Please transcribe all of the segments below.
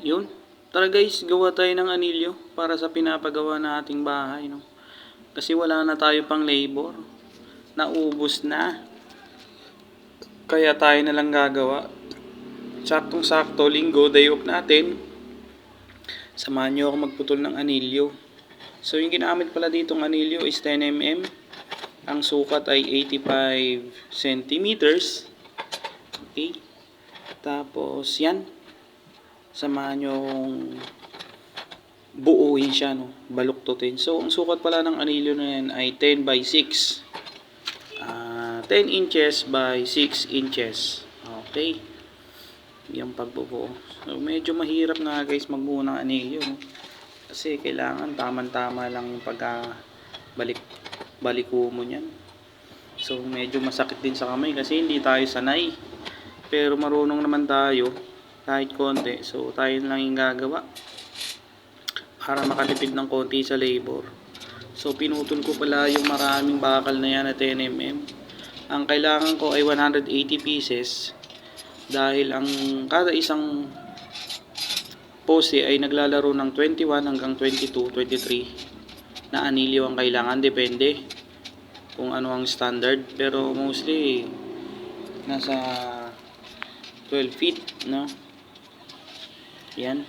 Yun. Tara guys, gawa tayo ng anilyo para sa pinapagawa na ating bahay. No? Kasi wala na tayo pang labor. Naubos na. Kaya tayo na lang gagawa. Saktong sakto, linggo, day off natin. Samahan nyo ako magputol ng anilyo. So yung ginamit pala ditong anilyo is 10mm. Ang sukat ay 85 centimeters. Okay. Tapos yan. Samahan nyo buuin siya, no? baluktutin. So, ang sukat pala ng anilyo na yan ay 10 by 6. Ah, 10 inches by 6 inches. Okay. Yung pagbubuo. So, medyo mahirap nga guys magbuo ng anilyo. No? Kasi kailangan taman-tama lang yung pagka-balik baliko mo niyan. So, medyo masakit din sa kamay kasi hindi tayo sanay. Pero marunong naman tayo kahit konti. So, tayo na lang yung gagawa para makatipid ng konti sa labor. So, pinutol ko pala yung maraming bakal na yan at 10mm. Ang kailangan ko ay 180 pieces dahil ang kada isang pose ay naglalaro ng 21 hanggang 22, 23 na anilyo ang kailangan. Depende kung ano ang standard. Pero mostly, nasa 12 feet, no? Yan.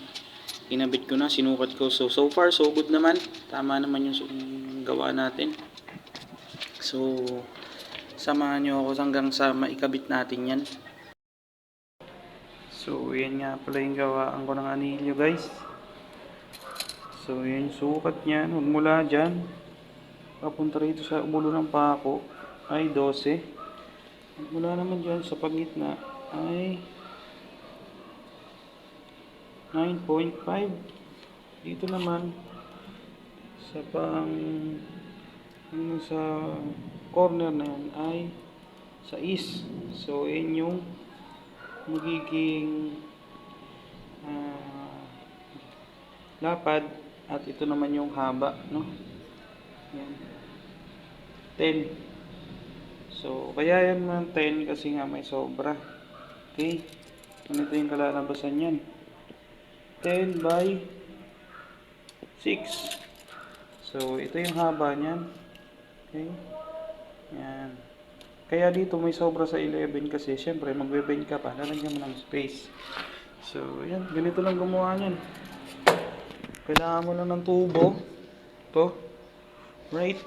Kinabit ko na, sinukat ko. So, so far, so good naman. Tama naman yung su- gawa natin. So, samahan nyo ako hanggang sa maikabit natin yan. So, yan nga pala yung gawaan ko ng anilyo, guys. So, yung sukat niyan. Magmula dyan. Papunta rito sa ulo ng pako ay 12. Magmula naman dyan sa pagitna ay 9.5 dito naman sa pang sa corner na yan ay sa is so yun yung magiging ah, lapad. At ito naman yung haba no? Yan. 10 so kaya yan man 10 kasi nga may sobra. Okay? Ganito yung kalalabasan yan 10 by 6. So, ito yung haba niyan. Okay? Yan. Kaya dito may sobra sa 11 kasi syempre magbe-bend ka pa. Lalagyan mo ng space. So, yan. Ganito lang gumawa niyan. Kailangan mo lang ng tubo. To. Right.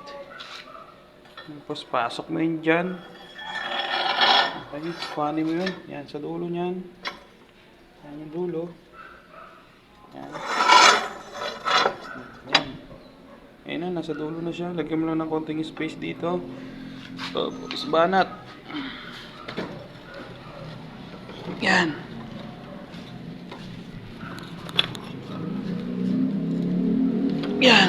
Tapos pasok mo yun dyan. Okay. Kuhanin mo yun. Yan. Sa dulo niyan. Yan yung dulo. Yan. Yan. Ayun na, nasa dulo na siya. Lagyan mo lang ng konting space dito. Tapos banat. Yan. Yan.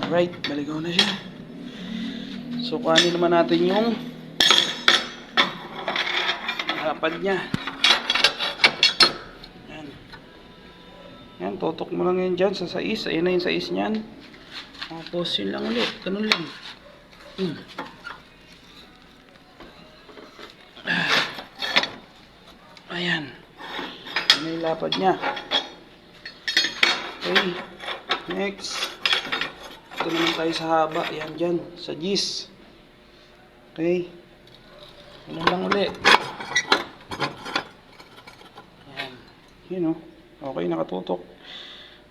Alright, maligaw na siya. So, kuhanin naman natin yung lapad niya. Yan, tutok mo lang yan dyan sa sais. Ayun na yung sais niyan. Tapos yun lang ulit. Ganun lang. Hmm. Ayan. Yan yung lapad niya. Okay. Next. Ito naman tayo sa haba. Yan dyan. Sa gis. Okay. Ganun lang ulit. Ayan. Yun o. Okay, nakatutok.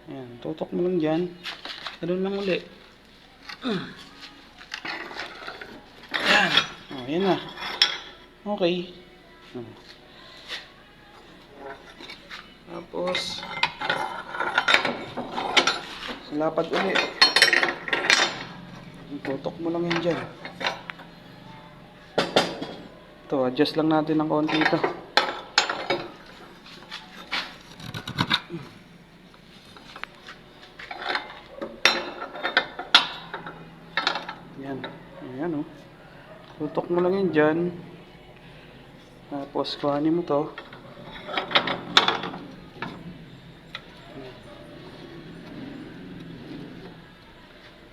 Ayan, tutok mo lang dyan. Ganun lang uli. Ayan. O, yan na. Okay. Tapos, sa lapad uli. Tutok mo lang yan dyan. Ito, adjust lang natin ng konti ito. Yan. Ayan o. Tutok mo lang yan dyan. Tapos kuhanin mo to.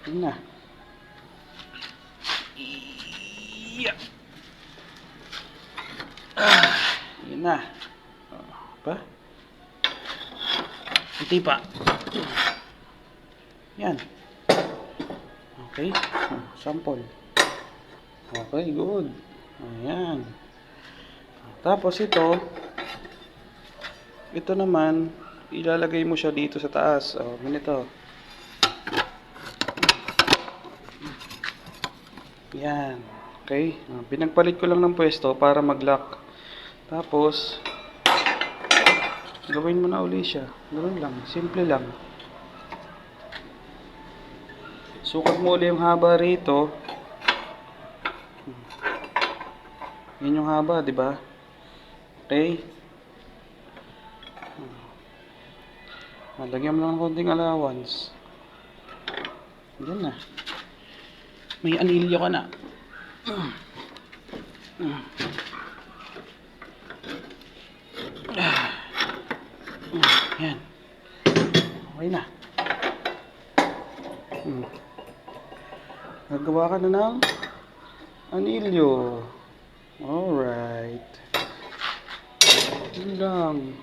Yun na. Iya. Ah, yun na. Oh, ba? Kunti pa. Yan. Okay. Hmm, Sample. Okay, good. Ayan. Tapos ito, ito naman, ilalagay mo siya dito sa taas. O, ganito. Yan. Okay. Pinagpalit ko lang ng pwesto para mag-lock. Tapos, gawin mo na uli siya. Ganoon lang. Simple lang. Sukat mo uli yung haba rito. Yan yung haba, di ba? Okay. Lagyan mo lang ng konting allowance. Yan na. May anilyo ka na. Yan. Okay na. Hmm. Nagawa ka na ng anilyo. Alright. Yun.